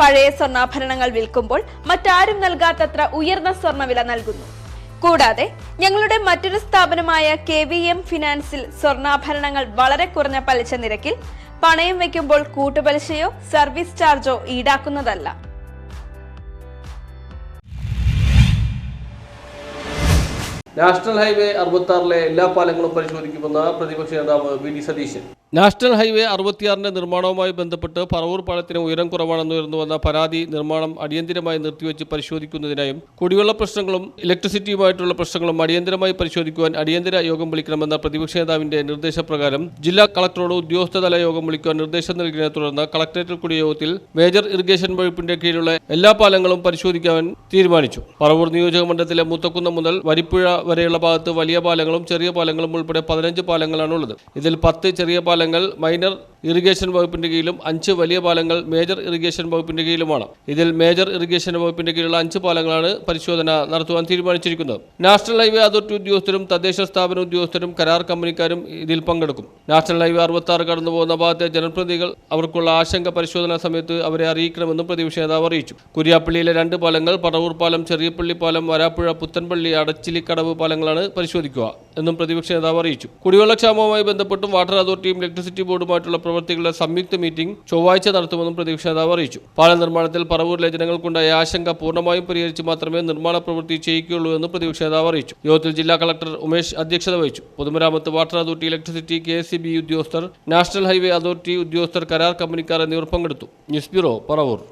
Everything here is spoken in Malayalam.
പഴയ സ്വർണാഭരണങ്ങൾ വിൽക്കുമ്പോൾ മറ്റാരും നൽകാത്തത്ര ഉയർന്ന സ്വർണവില നൽകുന്നു. കൂടാതെ ഞങ്ങളുടെ മറ്റൊരു സ്ഥാപനമായ കെ വി എം ഫിനാൻസിൽ സ്വർണാഭരണങ്ങൾ വളരെ കുറഞ്ഞ പലിശ നിരക്കിൽ പണയം വയ്ക്കുമ്പോൾ കൂട്ടുപലിശയോ സർവീസ് ചാർജോ ഈടാക്കുന്നതല്ല. നാഷണൽ ഹൈവേ അറുപത്തി ആറിലെ എല്ലാ പാലങ്ങളും പരിശോധിക്കുമെന്ന് പ്രതിപക്ഷ നേതാവ് V D Satheesan. National highway അറുപത്തിയാറിന്റെ നിർമ്മാണവുമായി ബന്ധപ്പെട്ട് പറവൂർ പാലത്തിന് ഉയരം കുറവാണെന്ന് ഉയർന്നു വന്ന പരാതി നിർമ്മാണം അടിയന്തിരമായി നിർത്തിവെച്ച് പരിശോധിക്കുന്നതിനായും കുടിവെള്ള പ്രശ്നങ്ങളും ഇലക്ട്രിസിറ്റിയുമായിട്ടുള്ള പ്രശ്നങ്ങളും അടിയന്തിരമായി പരിശോധിക്കുവാൻ അടിയന്തര യോഗം വിളിക്കണമെന്ന പ്രതിപക്ഷ നേതാവിന്റെ നിർദ്ദേശപ്രകാരം ജില്ലാ കളക്ടറോട് ഉദ്യോഗസ്ഥതല യോഗം വിളിക്കുവാൻ നിർദ്ദേശം നൽകിയതിനെ തുടർന്ന് കളക്ടറേറ്റിൽ കൂടിയ യോഗത്തിൽ മേജർ ഇറിഗേഷൻ വകുപ്പിന്റെ കീഴിലുള്ള എല്ലാ പാലങ്ങളും പരിശോധിക്കാൻ തീരുമാനിച്ചു. പറവൂർ നിയോജക മണ്ഡലത്തിലെ മുത്തക്കുന്ന മുതൽ വരിപ്പുഴ വരെയുള്ള ഭാഗത്ത് വലിയ പാലങ്ങളും ചെറിയ പാലങ്ങളും ഉൾപ്പെടെ പതിനഞ്ച് പാലങ്ങളാണുള്ളത്. ഇതിൽ പത്ത് ചെറിയ മൈനർ ഇറിഗേഷൻ വകുപ്പിന്റെ കീഴിലും അഞ്ച് വലിയ പാലങ്ങൾ മേജർ ഇറിഗേഷൻ വകുപ്പിന്റെ കീഴിലുമാണ്. ഇതിൽ മേജർ ഇറിഗേഷൻ വകുപ്പിന്റെ കീഴിലുള്ള അഞ്ച് പാലങ്ങളാണ് പരിശോധന നടത്തുവാൻ തീരുമാനിച്ചിരിക്കുന്നത്. നാഷണൽ ഹൈവേ അതോറിറ്റി ഉദ്യോഗസ്ഥരും തദ്ദേശ സ്ഥാപന ഉദ്യോഗസ്ഥരും കരാർ കമ്പനിക്കാരും ഇതിൽ പങ്കെടുക്കും. നാഷണൽ ഹൈവേ അറുപത്തി ആറ് കടന്നു പോകുന്ന ഭാഗത്തെ ജനപ്രതിനിധികൾ അവർക്കുള്ള ആശങ്ക പരിശോധനാ സമയത്ത് അവരെ അറിയിക്കണമെന്നും പ്രതിപക്ഷ നേതാവ് അറിയിച്ചു. കുര്യാപ്പള്ളിയിലെ രണ്ട് പാലങ്ങൾ പടവൂർ പാലം ചെറിയപ്പള്ളി പാലം വരാപ്പുഴ പുത്തൻപള്ളി അടച്ചിലിക്കടവ് പാലങ്ങളാണ് പരിശോധിക്കുക എന്നും പ്രതിപക്ഷ നേതാവ് അറിയിച്ചു. കുടിവെള്ളക്ഷാമവുമായി ബന്ധപ്പെട്ടും വാട്ടർ അതോറിറ്റിയും ഇലക്ട്രിസിറ്റി ബോർഡുമായിട്ടുള്ള പ്രവർത്തികളുടെ സംയുക്ത മീറ്റിംഗ് ചൊവ്വാഴ്ച നടത്തുമെന്നും പ്രതിപക്ഷ നേതാവ് അറിയിച്ചു. പാലം നിർമ്മാണത്തിൽ പറവൂരിലെ ജനങ്ങൾക്കുണ്ടായ ആശങ്ക പൂർണമായും പരിഹരിച്ച് മാത്രമേ നിർമ്മാണ പ്രവൃത്തി ചെയ്യിക്കുകയുള്ളൂ എന്ന് പ്രതിപക്ഷ നേതാവ് അറിയിച്ചു. യോഗത്തിൽ ജില്ലാ കളക്ടർ ഉമേഷ് അധ്യക്ഷത വഹിച്ചു. പൊതുമരാമത്ത് water authority electricity K S ഉദ്യോഗസ്ഥർ നാഷണൽ ഹൈവേ അതോറിറ്റി ഉദ്യോഗസ്ഥർ കരാർ കമ്പനിക്കാർ എന്നിവർ പങ്കെടുത്തു. News bureau Paravur.